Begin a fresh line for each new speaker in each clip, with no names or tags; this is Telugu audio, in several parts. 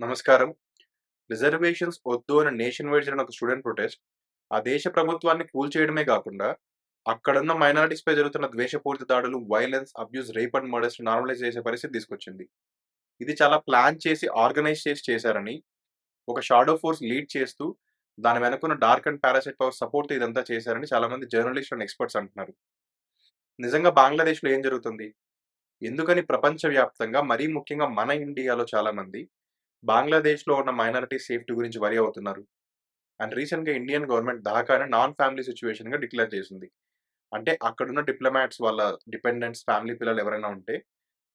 నమస్కారం. రిజర్వేషన్స్ వద్దు అని నేషన్ వైడ్ జరిగిన ఒక స్టూడెంట్ ప్రొటెస్ట్, ఆ దేశ ప్రభుత్వాన్ని కూల్చేయడమే కాకుండా అక్కడున్న మైనారిటీస్‌పై జరుగుతున్న ద్వేషపూరిత దాడులు, violence abuse, rape and murders normalise చేసే పరిస్థితి తీసుకొచ్చింది. ఇది చాలా ప్లాన్ చేసి, ఆర్గనైజ్ చేసి చేశారని, ఒక షాడో ఫోర్స్ లీడ్ చేస్తూ, దాని వెనుకున్న dark and parasite power support ఇదంతా చేశారని చాలామంది జర్నలిస్ట్ అండ్ ఎక్స్‌పర్ట్స్ అంటున్నారు. నిజంగా బంగ్లాదేశ్‌లో ఏం జరుగుతుంది? ఎందుకని ప్రపంచవ్యాప్తంగా మరీ ముఖ్యంగా మన ఇండియాలో చాలామంది, బంగ్లాదేశ్‌లో ఉన్న మైనారిటీ సేఫ్టీ గురించి వరి అవుతున్నారు? అండ్ రీసెంట్‌గా ఇండియన్ గవర్నమెంట్ దాకానే నాన్ ఫ్యామిలీ సిచ్యువేషన్గా డిక్లేర్ చేసింది. అంటే అక్కడున్న డిప్లొమాట్స్ వాళ్ళ డిపెండెంట్స్, ఫ్యామిలీ పిల్లలు ఎవరైనా ఉంటే,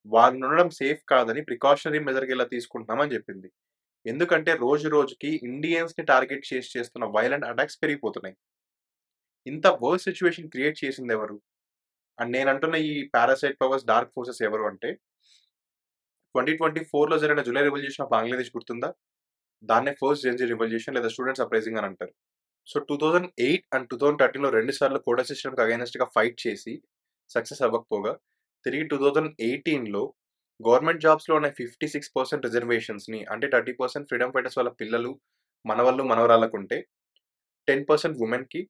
వాళ్ళుండడం సేఫ్ కాదని ప్రికాషనరీ మెజర్‌గా ఇలా తీసుకుంటున్నామని చెప్పింది ఎందుకంటే రోజు రోజుకి ఇండియన్స్‌ని టార్గెట్ చేసి చేస్తున్న వైలెంట్ అటాక్స్ పెరిగిపోతున్నాయి. ఇంత వర్స్ సిచ్యువేషన్ క్రియేట్ చేసింది ఎవరు అండ్ నేను అంటున్న ఈ పారాసైట్ పవర్స్, డార్క్ ఫోర్సెస్ ఎవరు అంటే 2024లో జరిగిన జులై రివల్యూషన్ ఆఫ్ బంగ్లాదేశ్ గుర్తుందా? దాన్నే ఫస్ట్ జెన్‌జీ రివల్యూషన్ లేదా స్టూడెంట్స్ అప్రైజింగ్ అని అంటారు. సో 2008 అండ్ 2013లో 2 సార్లు కోడా సిస్టమ్‌కి అగైనెస్ట్‌గా ఫైట్ చేసి సక్సెస్ అవ్వకపోగా, తిరిగి 2018లో గవర్నమెంట్ జాబ్స్‌లో ఉన్న 56% రిజర్వేషన్స్‌ని అంటే 30% ఫ్రీడమ్ ఫైటర్స్ వాళ్ళ పిల్లలు, మనవళ్ళు, మనవరాళ్ళకుంటే టెన్ పర్సెంట్ ఉమెన్కి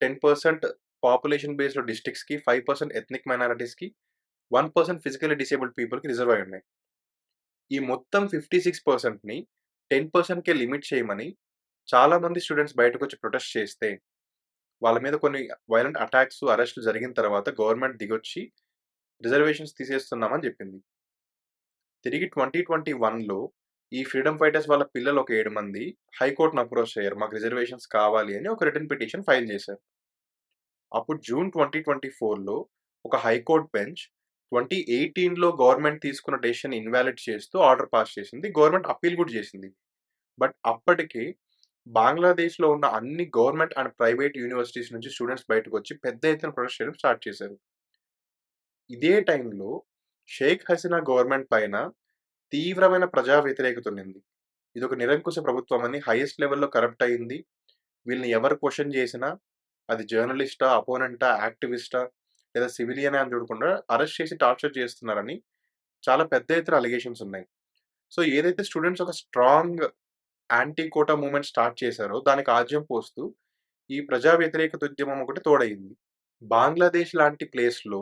టెన్ పర్సెంట్ పాపులేషన్ బేస్డ్ డిస్ట్రిక్ట్స్‌కి, ఫైవ్ పర్సెంట్ ఎథ్నిక్ మైనారిటీస్‌కి, వన్ పర్సెంట్ ఫిజికలీ డిసేబుల్డ్ పీపుల్‌కి రిజర్వ్ అయ్యున్నాయి. ఈ మొత్తం ఫిఫ్టీ సిక్స్ పర్సెంట్ని టెన్ పర్సెంట్కే లిమిట్ చేయమని చాలామంది స్టూడెంట్స్ బయటకొచ్చి ప్రొటెస్ట్ చేస్తే, వాళ్ళ మీద కొన్ని వైలెంట్ అటాక్స్, అరెస్ట్‌లు జరిగిన తర్వాత గవర్నమెంట్ దిగొచ్చి రిజర్వేషన్స్ తీసేస్తున్నామని చెప్పింది తిరిగి 2021లో ఈ ఫ్రీడమ్ ఫైటర్స్ వాళ్ళ పిల్లలు ఒక ఏడు మంది హైకోర్టును అప్రోచ్ అయ్యారు. మాకు రిజర్వేషన్స్ కావాలి అని ఒక రిటర్న్ పిటిషన్ ఫైల్ చేశారు. అప్పుడు జూన్ 2024లో ఒక హైకోర్ట్ బెంచ్ 2018లో గవర్నమెంట్ తీసుకున్న డెసిషన్ ఇన్వాలిడ్ చేస్తూ ఆర్డర్ పాస్ చేసింది. గవర్నమెంట్ అప్పీల్ కూడా చేసింది. బట్ అప్పటికే బంగ్లాదేశ్‌లో ఉన్న అన్ని గవర్నమెంట్ అండ్ ప్రైవేట్ యూనివర్సిటీస్ నుంచి స్టూడెంట్స్ బయటకు వచ్చి పెద్ద ఎత్తున ప్రొటెస్ట్ చేయడం స్టార్ట్ చేశారు. ఇదే టైంలో షేక్ హసీనా గవర్నమెంట్ పైన తీవ్రమైన ప్రజా వ్యతిరేకత ఇది ఒక నిరంకుశ ప్రభుత్వం అని హైయెస్ట్ లెవెల్‌లో కరప్ట్ అయింది. వీళ్ళని ఎవరు క్వశ్చన్ చేసినా, అది జర్నలిస్టా, అపోనెంటా, యాక్టివిస్టా లేదా సివిలియన్ అని చూడకుండా అరెస్ట్ చేసి టార్చర్ చేస్తున్నారని చాలా పెద్ద ఎత్తున అలిగేషన్స్ ఉన్నాయి. సో ఏదైతే స్టూడెంట్స్ ఒక strong anti quota movement start చేశారో దానికి ఆజ్యం పోస్తూ ఈ ప్రజా వ్యతిరేకత ఉద్యమం ఒకటి తోడయింది. బంగ్లాదేశ్ లాంటి ప్లేస్‌లో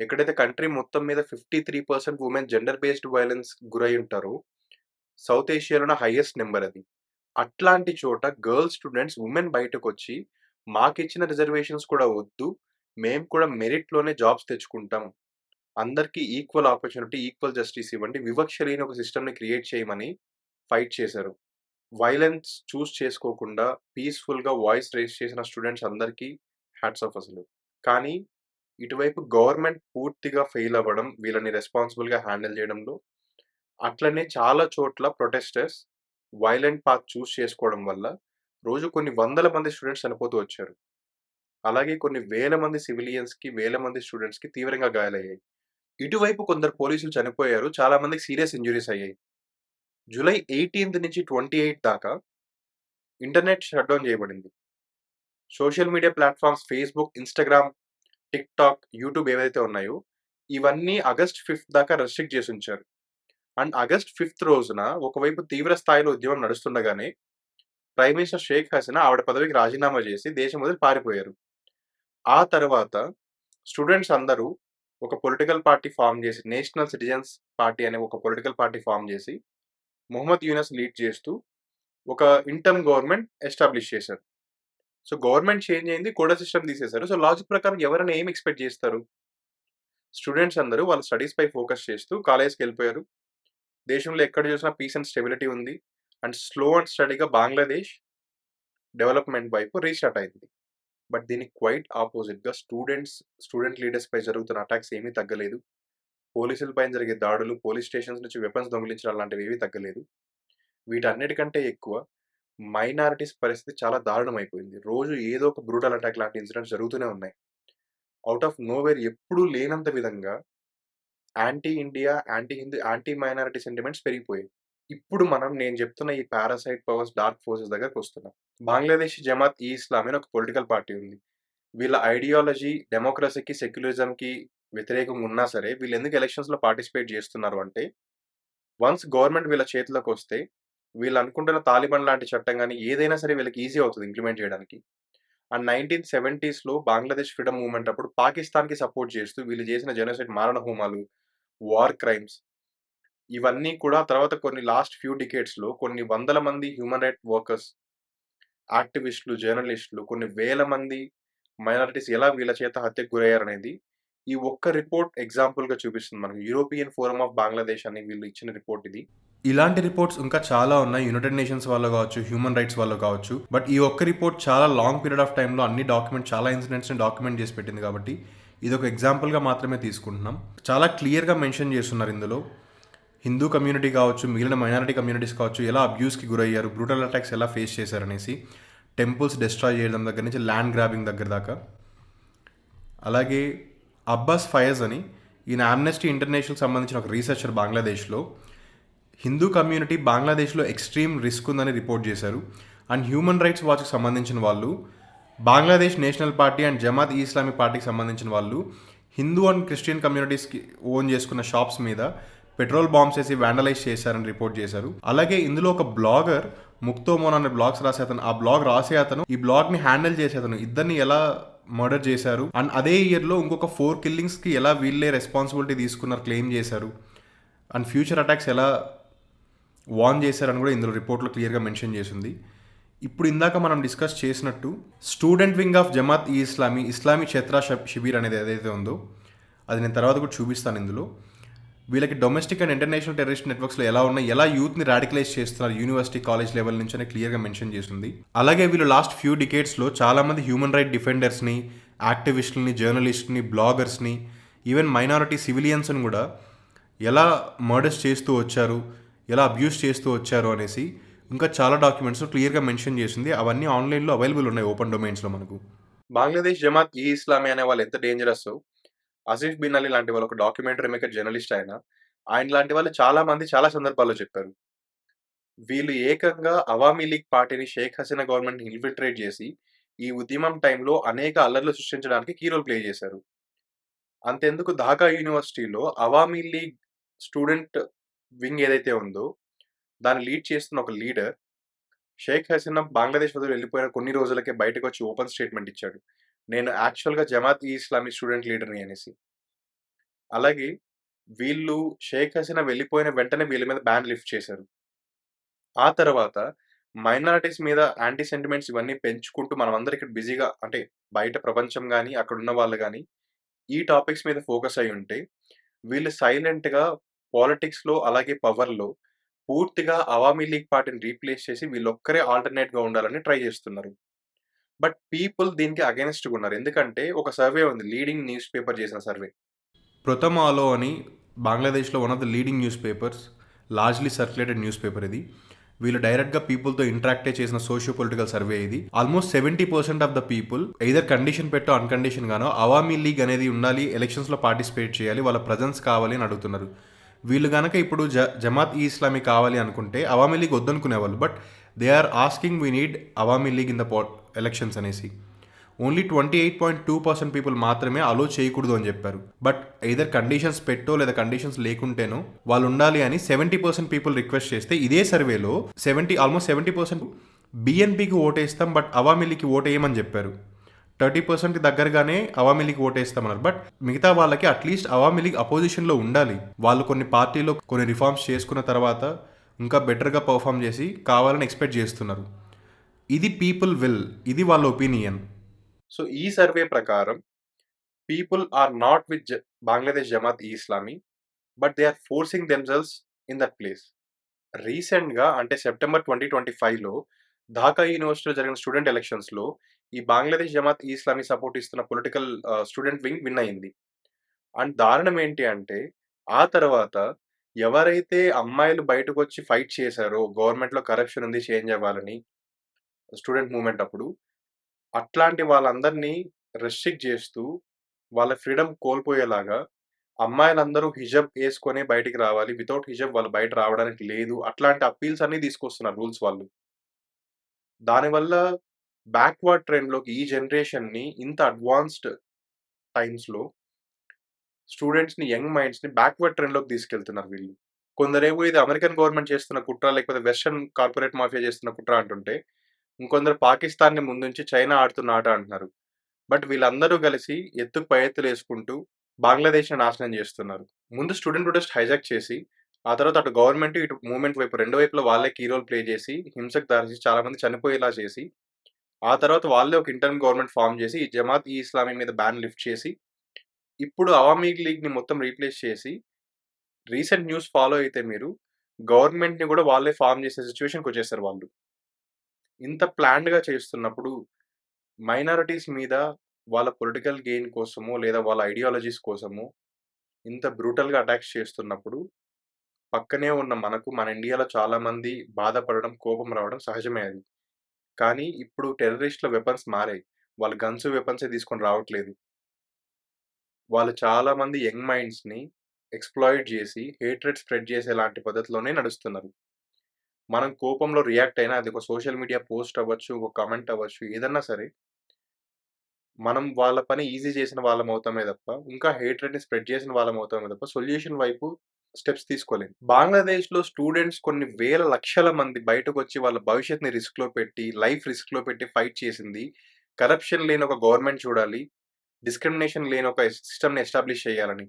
ఎక్కడైతే కంట్రీ మొత్తం మీద fifty three percent women gender based violence గురై ఉంటారో సౌత్ ఏషియాలోనే హైయెస్ట్ నెంబర్ అది. అట్లాంటి చోట గర్ల్స్ స్టూడెంట్స్, వుమెన్ బయటకొచ్చి మాకిచ్చిన రిజర్వేషన్స్ కూడా వద్దు. మేము కూడా మెరిట్‌లోనే జాబ్స్ తెచ్చుకుంటాం. అందరికీ ఈక్వల్ ఆపర్చునిటీ, ఈక్వల్ జస్టిస్ ఇవ్వండి. వివక్ష లేని ఒక సిస్టమ్‌ని క్రియేట్ చేయమని ఫైట్ చేశారు. వయలెన్స్ చూస్ చేసుకోకుండా పీస్‌ఫుల్‌గా వాయిస్ రైజ్ చేసిన స్టూడెంట్స్ అందరికీ హ్యాట్స్ ఆఫ్ అసలు. కానీ ఇటువైపు గవర్నమెంట్ పూర్తిగా ఫెయిల్ అవ్వడం, వీళ్ళని రెస్పాన్సిబుల్‌గా హ్యాండిల్ చేయడంలో. అట్లనే చాలా చోట్ల ప్రొటెస్టర్స్ వయలెంట్ పాత్ చూస్ చేసుకోవడం వల్ల రోజు కొన్ని వందల మంది స్టూడెంట్స్ చనిపోతూ వచ్చారు. అలాగే కొన్ని వేల మంది సివిలియన్స్‌కి, వేల మంది స్టూడెంట్స్‌కి తీవ్రంగా గాయాలయ్యాయి. ఇటువైపు కొందరు పోలీసులు చనిపోయారు. చాలా మందికి సీరియస్ ఇంజ్యూరీస్ అయ్యాయి. జూలై 18 నుంచి 28 దాకా ఇంటర్నెట్ షట్‌డౌన్ చేయబడింది. Social media platforms Facebook, Instagram, TikTok, YouTube ఏవైతే ఉన్నాయో ఇవన్నీ ఆగస్ట్ ఫిఫ్త్ దాకా రెస్ట్రిక్ట్ చేసుంచారు. అండ్ ఆగస్ట్ ఫిఫ్త్ రోజున ఒకవైపు తీవ్ర స్థాయిలో ఉద్యమం నడుస్తుండగానే ప్రైమ్ మినిస్టర్ షేక్ హసీనా ఆవిడ పదవికి రాజీనామా చేసి దేశం వదిలి పారిపోయారు. ఆ తర్వాత స్టూడెంట్స్ అందరూ ఒక పొలిటికల్ పార్టీ ఫామ్ చేసి నేషనల్ సిటిజన్స్ పార్టీ అనే ఒక పొలిటికల్ పార్టీ ఫామ్ చేసి మొహమ్మద్ యూనస్ లీడ్ చేస్తూ ఒక ఇంటర్మ్ గవర్నమెంట్ ఎస్టాబ్లిష్ చేశారు. సో గవర్నమెంట్ చేంజ్ అయింది. కూడా సిస్టమ్ తీసేశారు. సో లాజిక్ ప్రకారం ఎవరైనా ఏం ఎక్స్‌పెక్ట్ చేస్తారు? స్టూడెంట్స్ అందరూ వాళ్ళ స్టడీస్ పై ఫోకస్ చేస్తూ కాలేజ్‌కెళ్ళిపోయారు. దేశంలో ఎక్కడ చూసినా పీస్ అండ్ స్టెబిలిటీ ఉంది. అండ్ స్లో అండ్ స్టడీగా బంగ్లాదేశ్ డెవలప్‌మెంట్ వైపు రీస్టార్ట్ అయింది. బట్ దీనికి క్వైట్ ఆపోజిట్‌గా స్టూడెంట్స్, స్టూడెంట్ లీడర్స్‌పై జరుగుతున్న అటాక్స్ ఏమీ తగ్గలేదు. పోలీసులపై జరిగే దాడులు, పోలీస్ స్టేషన్స్ నుంచి వెపన్స్ దొంగిలించడం లాంటివి ఏమీ తగ్గలేదు. వీటన్నిటికంటే ఎక్కువ మైనారిటీస్ పరిస్థితి చాలా దారుణమైపోయింది. రోజు ఏదో ఒక బ్రూటల్ అటాక్ లాంటి ఇన్సిడెంట్స్ జరుగుతూనే ఉన్నాయి. అవుట్ ఆఫ్ నోవేర్ ఎప్పుడూ లేనంత విధంగా anti India, anti Hindu, anti minority sentiments పెరిగిపోయాయి. ఇప్పుడు మనం నేను చెప్తున్న ఈ పారాసైట్ పవర్స్, డార్క్ ఫోర్సెస్ దగ్గరకొస్తున్నాం. బంగ్లాదేశ్ జమాత్ ఈ ఇస్లాం అని ఒక పొలిటికల్ పార్టీ ఉంది. వీళ్ళ ఐడియాలజీ డెమోక్రసీకి, సెక్యులరిజంకి వ్యతిరేకంగా ఉన్నా సరే వీళ్ళు ఎందుకు ఎలక్షన్స్‌లో పార్టిసిపేట్ చేస్తున్నారు అంటే, వన్స్ గవర్నమెంట్ వీళ్ళ చేతిలోకొస్తే వీళ్ళు అనుకుంటున్న తాలిబాన్ లాంటి చట్టం కానీ ఏదైనా సరే వీళ్ళకి ఈజీ అవుతుంది ఇంప్లిమెంట్ చేయడానికి. అండ్ 1970స్‌లో బంగ్లాదేశ్ ఫ్రీడమ్ మూవ్‌మెంట్ అప్పుడు పాకిస్తాన్‌కి సపోర్ట్ చేస్తూ వీళ్ళు చేసిన జెనోసైడ్ మారణ హోమాలు, వార్ క్రైమ్స్ ఇవన్నీ కూడా తర్వాత కొన్ని లాస్ట్ ఫ్యూ డికేట్స్లో కొన్ని వందల మంది హ్యూమన్ రైట్ వర్కర్స్, యాక్టివిస్టులు, జర్నలిస్టులు కొన్ని వేల మంది మైనారిటీస్ ఎలా వీళ్ళ చేత హత్యకు గురయ్యారనేది ఈ ఒక్క రిపోర్ట్ ఎగ్జాంపుల్‌గా చూపిస్తుంది మనకు. యూరోపియన్ ఫోరం ఆఫ్ బంగ్లాదేశ్ అని వీళ్ళు ఇచ్చిన రిపోర్ట్ ఇది. ఇలాంటి రిపోర్ట్స్ ఇంకా చాలా ఉన్నాయి. యునైటెడ్ నేషన్స్ వాళ్ళు కావచ్చు, హ్యూమన్ రైట్స్ వాళ్ళు కావచ్చు. బట్ ఈ ఒక్క రిపోర్ట్ చాలా లాంగ్ పీరియడ్ ఆఫ్ టైంలో అన్ని డాక్యుమెంట్ చాలా ఇన్సిడెంట్స్‌ని డాక్యుమెంట్ చేసి పెట్టింది కాబట్టి ఇది ఒక ఎగ్జాంపుల్‌గా మాత్రమే తీసుకుంటున్నాం. చాలా క్లియర్‌గా మెన్షన్ చేస్తున్నారు ఇందులో. హిందూ కమ్యూనిటీ కావచ్చు, మిగిలిన మైనారిటీ కమ్యూనిటీస్ కావచ్చు ఎలా అబ్యూస్‌కి గురయ్యారు, బ్రూటల్ అటాక్స్ ఎలా ఫేస్ చేశారనేసి. టెంపుల్స్ డిస్ట్రాయ్ చేయడం దగ్గర నుంచి ల్యాండ్ గ్రాబింగ్ దగ్గర దాకా. అలాగే అబ్బాస్ ఫయజ్ అని ఈయన ఆమ్నెస్టీ ఇంటర్నేషనల్‌కి సంబంధించిన ఒక రీసెర్చర్ బంగ్లాదేశ్‌లో హిందూ కమ్యూనిటీ బంగ్లాదేశ్‌లో ఎక్స్‌ట్రీమ్ రిస్క్ ఉందని రిపోర్ట్ చేశారు. అండ్ హ్యూమన్ రైట్స్ వాచ్‌కి సంబంధించిన వాళ్ళు Bangladesh national party and Jamaat e Islami పార్టీకి సంబంధించిన వాళ్ళు హిందూ అండ్ క్రిస్టియన్ కమ్యూనిటీస్‌కి ఓన్ చేసుకున్న షాప్స్ మీద పెట్రోల్ బాంబ్స్ వేసి వాండలైజ్ చేశారని రిపోర్ట్ చేశారు. అలాగే ఇందులో ఒక బ్లాగర్ ముక్తోమోన్ అనే బ్లాగ్స్ రాసే అతను ఆ బ్లాగ్ రాసే అతను ఈ బ్లాగ్‌ని హ్యాండిల్ చేసే అతను ఇద్దరిని ఎలా మర్డర్ చేశారు అండ్ అదే ఇయర్‌లో ఇంకొక ఫోర్ కిల్లింగ్స్‌కి ఎలా వీళ్ళే రెస్పాన్సిబిలిటీ తీసుకున్నారు క్లెయిమ్ చేశారు. అండ్ ఫ్యూచర్ అటాక్స్ ఎలా వార్న్ చేశారని కూడా ఇందులో రిపోర్ట్‌లో క్లియర్‌గా మెన్షన్ చేసింది ఇప్పుడు ఇందాక మనం డిస్కస్ చేసినట్టు స్టూడెంట్ వింగ్ ఆఫ్ జమాత్ ఈ ఇస్లామీ, ఇస్లామీ క్షేత్ర షబ్ అనేది ఏదైతే ఉందో అది నేను తర్వాత కూడా చూపిస్తాను ఇందులో. వీళ్ళకి డొమెస్టిక్ అండ్ ఇంటర్నేషనల్ టెర్రరిస్ట్ నెట్వర్క్స్‌లో ఎలా ఉన్నాయి, ఎలా యూత్‌ని రాడికలైజ్ చేస్తున్నారు యూనివర్సిటీ, కాలేజ్ లెవెల్ నుంచి అని క్లియర్‌గా మెన్షన్ చేసింది అలాగే వీళ్ళు లాస్ట్ ఫ్యూ డికేట్స్లో చాలామంది హ్యూమన్ రైట్ డిఫెండర్స్‌ని, యాక్టివిస్టులని, జర్నలిస్ట్‌ని, బ్లాగర్స్‌ని, ఈవెన్ మైనారిటీ సివిలియన్స్‌ని కూడా ఎలా మర్డర్స్ చేస్తూ వచ్చారు, ఎలా అబ్యూస్ చేస్తూ వచ్చారు అనేసి ఇంకా చాలా డాక్యుమెంట్స్ క్లియర్‌గా మెన్షన్ చేసింది. అవన్నీ ఆన్‌లైన్‌లో అవైలబుల్ ఉన్నాయి ఓపెన్ డొమైన్స్‌లో మనకు. బంగ్లాదేశ్ జమాత్ ఈ ఇస్లామీ అనే వాళ్ళు ఎంత డేంజరస్ అజీఫ్ బిన్ అలీ లాంటి వాళ్ళు ఒక డాక్యుమెంటరీ మేకర్ జర్నలిస్ట్ ఆయన. ఆయన లాంటి వాళ్ళు చాలా మంది చాలా సందర్భాల్లో చెప్పారు. వీళ్ళు ఏకంగా అవామీ లీగ్ పార్టీని షేక్ హసీనా గవర్నమెంట్ ఇన్ఫిల్ట్రేట్ చేసి ఈ ఉద్యమం టైంలో అనేక అల్లర్లు సృష్టించడానికి కీ రోల్ ప్లే చేశారు. అంతెందుకు ఢాకా యూనివర్సిటీలో అవామీ లీగ్ స్టూడెంట్ వింగ్ ఏదైతే ఉందో దాన్ని లీడ్ చేస్తున్న ఒక లీడర్ షేక్ హసీనా బంగ్లాదేశ్ వదిలి వెళ్ళిపోయిన కొన్ని రోజులకే బయటకొచ్చి ఓపెన్ స్టేట్మెంట్ ఇచ్చాడు. నేను యాక్చువల్‌గా జమాత్ ఈ ఇస్లామీ స్టూడెంట్ లీడర్‌ని అనేసి. అలాగే వీళ్ళు షేక్ హసీనా వెళ్ళిపోయిన వెంటనే వీళ్ళ మీద బ్యాన్ లిఫ్ట్ చేశారు. ఆ తర్వాత మైనారిటీస్ మీద యాంటీ సెంటిమెంట్స్ ఇవన్నీ పెంచుకుంటూ మనమందరం ఇక్కడ బిజీగా అంటే బయట ప్రపంచం కానీ అక్కడ ఉన్న వాళ్ళు కానీ ఈ టాపిక్స్ మీద ఫోకస్ అయి ఉంటే వీళ్ళు సైలెంట్‌గా పాలిటిక్స్‌లో అలాగే పవర్‌లో పూర్తిగా అవామీ లీగ్ పార్టీని రీప్లేస్ చేసి వీళ్ళొక్కరే ఆల్టర్‌నేట్‌గా ఉండాలని ట్రై చేస్తున్నారు. బట్ పీపుల్ దీనికి అగైన్స్ట్‌గా ఉన్నారు. ఎందుకంటే ఒక సర్వే ఉంది. లీడింగ్ న్యూస్ పేపర్ చేసిన సర్వే. ప్రొతమాలో అని బంగ్లాదేశ్‌లో one of the leading news papers. Largely circulated news paper ఇది. వీళ్ళు డైరెక్ట్‌గా పీపుల్‌తో ఇంటరాక్టే చేసిన సోషియో పొలిటికల్ సర్వే ఇది. Almost 70% of the people either condition పెట్టో, uncondition గానో అవామీ లీగ్ అనేది ఉండాలి. ఎలక్షన్స్‌లో పార్టిసిపేట్ చేయాలి. వాళ్ళ ప్రజెన్స్ కావాలి అని అడుగుతున్నారు. వీళ్ళు గనక ఇప్పుడు జ జమాత్ ఈ ఇస్లామీ కావాలి అనుకుంటే Awami League వద్దనుకునేవాళ్ళు. But they are asking we need Awami League in the elections అనేసి. ఓన్లీ 28.2% పీపుల్ మాత్రమే అలో చేయకూడదు అని చెప్పారు. బట్ ఇదర్ కండిషన్స్ పెట్టో లేదా కండిషన్స్ లేకుంటేనో వాళ్ళు ఉండాలి అని 70% పీపుల్ రిక్వెస్ట్ చేస్తే ఇదే సర్వేలో 70 ఆల్మోస్ట్ 70% బీఎన్‌పీకి ఓటేస్తాం. బట్ అవామిలీకి ఓటేయమని చెప్పారు. థర్టీ పర్సెంట్ దగ్గరగానే అవామీ లీగ్ ఓటేస్తామన్నారు. బట్ మిగతా వాళ్ళకి అట్‌లీస్ట్ అవామీ లీగ్ అపోజిషన్‌లో ఉండాలి. వాళ్ళు కొన్ని పార్టీలో కొన్ని రిఫార్మ్స్ చేసుకున్న తర్వాత ఇంకా బెటర్‌గా పర్ఫామ్ చేసి కావాలని ఎక్స్‌పెక్ట్ చేస్తున్నారు. ఇది పీపుల్ విల్. ఇది వాళ్ళ ఒపీనియన్. సో ఈ సర్వే ప్రకారం people are not with the Bangladesh Jamaat e Islami. But they are forcing themselves in that place. రీసెంట్‌గా అంటే సెప్టెంబర్ 2025లో ఢాకా యూనివర్సిటీలో జరిగిన స్టూడెంట్ ఎలక్షన్స్‌లో ఈ బంగ్లాదేశ్ జమాత్ ఇస్లామీ సపోర్ట్ ఇస్తున్న పొలిటికల్ స్టూడెంట్ వింగ్ విన్ అయింది. అండ్ దారుణం ఏంటి అంటే ఆ తర్వాత ఎవరైతే అమ్మాయిలు బయటకొచ్చి ఫైట్ చేశారో గవర్నమెంట్‌లో కరప్షన్ ఉంది చేంజ్ అవ్వాలని స్టూడెంట్ మూమెంట్ అప్పుడు అట్లాంటి వాళ్ళందరినీ రెస్ట్రిక్ట్ చేస్తూ వాళ్ళ ఫ్రీడమ్ కోల్పోయేలాగా అమ్మాయిలందరూ హిజబ్ వేసుకొని బయటికి రావాలి. వితౌట్ హిజబ్ వాళ్ళు బయట రావడానికి లేదు. అట్లాంటి అప్పీల్స్ అన్నీ తీసుకొస్తున్నారు రూల్స్ వాళ్ళు. దానివల్ల బ్యాక్వర్డ్ ట్రెండ్‌లోకి ఈ జనరేషన్‌ని ఇంత అడ్వాన్స్డ్ టైమ్స్‌లో స్టూడెంట్స్‌ని, యంగ్ మైండ్స్‌ని బ్యాక్వర్డ్ ట్రెండ్‌లోకి తీసుకెళ్తున్నారు వీళ్ళు. కొందరేమో ఇది అమెరికన్ గవర్నమెంట్ చేస్తున్న కుట్ర, లేకపోతే వెస్టర్న్ కార్పొరేట్ మాఫియా చేస్తున్న కుట్ర అంటుంటే, ఇంకొందరు పాకిస్తాన్‌ని ముందుంచి చైనా ఆడుతున్న ఆట అంటున్నారు. బట్ వీళ్ళందరూ కలిసి ఎత్తుకు పై ఎత్తులేసుకుంటూ బంగ్లాదేశ్‌ని నాశనం చేస్తున్నారు. ముందు స్టూడెంట్ ప్రొటెస్ట్ హైజాక్ చేసి, ఆ తర్వాత అటు గవర్నమెంట్, ఇటు మూమెంట్ వైపు రెండు వైపులా వాళ్ళే కీ రోల్ ప్లే చేసి, హింసకు దారి చాలా మంది చనిపోయేలా చేసి, ఆ తర్వాత వాళ్ళే ఒక ఇంటర్మ్ గవర్నమెంట్ ఫార్మ్ చేసి, జమాత్ ఈ ఇస్లామీ మీద బ్యాన్ లిఫ్ట్ చేసి, ఇప్పుడు అవామీ లీగ్‌ని మొత్తం రీప్లేస్ చేసి, రీసెంట్ న్యూస్ ఫాలో అయితే మీరు గవర్నమెంట్‌ని కూడా వాళ్ళే ఫార్మ్ చేసే సిట్యుయేషన్‌కొచ్చేసారు వాళ్ళు. ఇంత ప్లాన్డ్‌గా చేస్తున్నప్పుడు మైనారిటీస్ మీద వాళ్ళ పొలిటికల్ గెయిన్ కోసమో, లేదా వాళ్ళ ఐడియాలజీస్ కోసమో ఇంత బ్రూటల్‌గా అటాక్స్ చేస్తున్నప్పుడు, పక్కనే ఉన్న మనకు మన ఇండియాలో చాలామంది బాధపడడం, కోపం రావడం సహజమే అది. కానీ ఇప్పుడు టెర్రరిస్ట్‌ల వెపన్స్ మారాయి. వాళ్ళు గన్స్, వెపన్సే తీసుకొని రావట్లేదు. వాళ్ళు చాలామంది యంగ్ మైండ్స్‌ని ఎక్స్ప్లాయిడ్ చేసి, హేట్రెడ్ స్ప్రెడ్ చేసే లాంటి పద్ధతిలోనే నడుస్తున్నారు. మనం కోపంలో రియాక్ట్ అయినా అది ఒక సోషల్ మీడియా పోస్ట్ అవ్వచ్చు, ఒక కమెంట్ అవ్వచ్చు, ఏదన్నా సరే మనం వాళ్ళ పని ఈజీ చేసిన వాళ్ళమవుతామే తప్ప, ఇంకా హేట్రెడ్‌ని స్ప్రెడ్ చేసిన వాళ్ళమవుతామే తప్ప, సొల్యూషన్ వైపు స్టెప్స్ తీసుకోలేం. బంగ్లాదేశ్‌లో స్టూడెంట్స్ కొన్ని వేల లక్షల మంది బయటకొచ్చి వాళ్ళ భవిష్యత్ని రిస్క్‌లో పెట్టి, లైఫ్ రిస్క్‌లో పెట్టి ఫైట్ చేసింది, కరప్షన్ లేని ఒక గవర్నమెంట్ చూడాలి. డిస్క్రిమినేషన్ లేని ఒక సిస్టమ్‌ని ఎస్టాబ్లిష్ చేయాలని.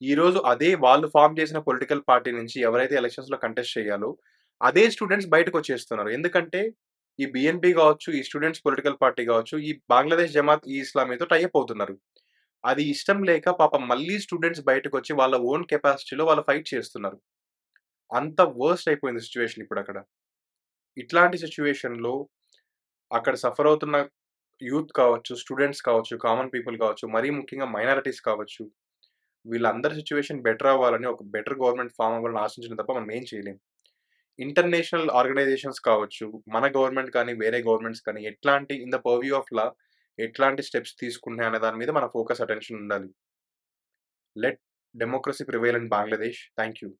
ఈరోజు అదే వాళ్ళు ఫామ్ చేసిన పొలిటికల్ పార్టీ నుంచి ఎవరైతే ఎలక్షన్స్‌లో కంటెస్ట్ చేయాలో, అదే స్టూడెంట్స్ బయటకు వచ్చేస్తున్నారు ఎందుకంటే, ఈ బీఎన్‌పీ కావచ్చు, ఈ స్టూడెంట్స్ పొలిటికల్ పార్టీ కావచ్చు, ఈ బంగ్లాదేశ్ జమాత్ ఈ ఇస్లామీతో టైఅప్ అవుతున్నారు. అది ఇష్టం లేక పాపం మళ్ళీ స్టూడెంట్స్ బయటకొచ్చి వాళ్ళ ఓన్ కెపాసిటీలో వాళ్ళు ఫైట్ చేస్తున్నారు. అంత వర్స్ట్ అయిపోయింది సిచువేషన్ ఇప్పుడు అక్కడ ఇట్లాంటి సిచ్యువేషన్లో అక్కడ సఫర్ అవుతున్న యూత్ కావచ్చు, స్టూడెంట్స్ కావచ్చు, కామన్ పీపుల్ కావచ్చు, మరీ ముఖ్యంగా మైనారిటీస్ కావచ్చు, వీళ్ళందరి సిచ్యువేషన్ బెటర్ అవ్వాలని ఒక బెటర్ గవర్నమెంట్ ఫార్మ్ అవ్వాలని ఆశించిన తప్ప మనం ఏం చేయలేము ఇంటర్నేషనల్ ఆర్గనైజేషన్స్ కావచ్చు, మన గవర్నమెంట్ కానీ, వేరే గవర్నమెంట్స్ కానీ ఎట్లాంటి in the purview of law ఎట్లాంటి స్టెప్స్ తీసుకుంటున్నాయి అనే దాని మీద మన ఫోకస్, అటెన్షన్ ఉండాలి. Let democracy prevail in Bangladesh. Thank you.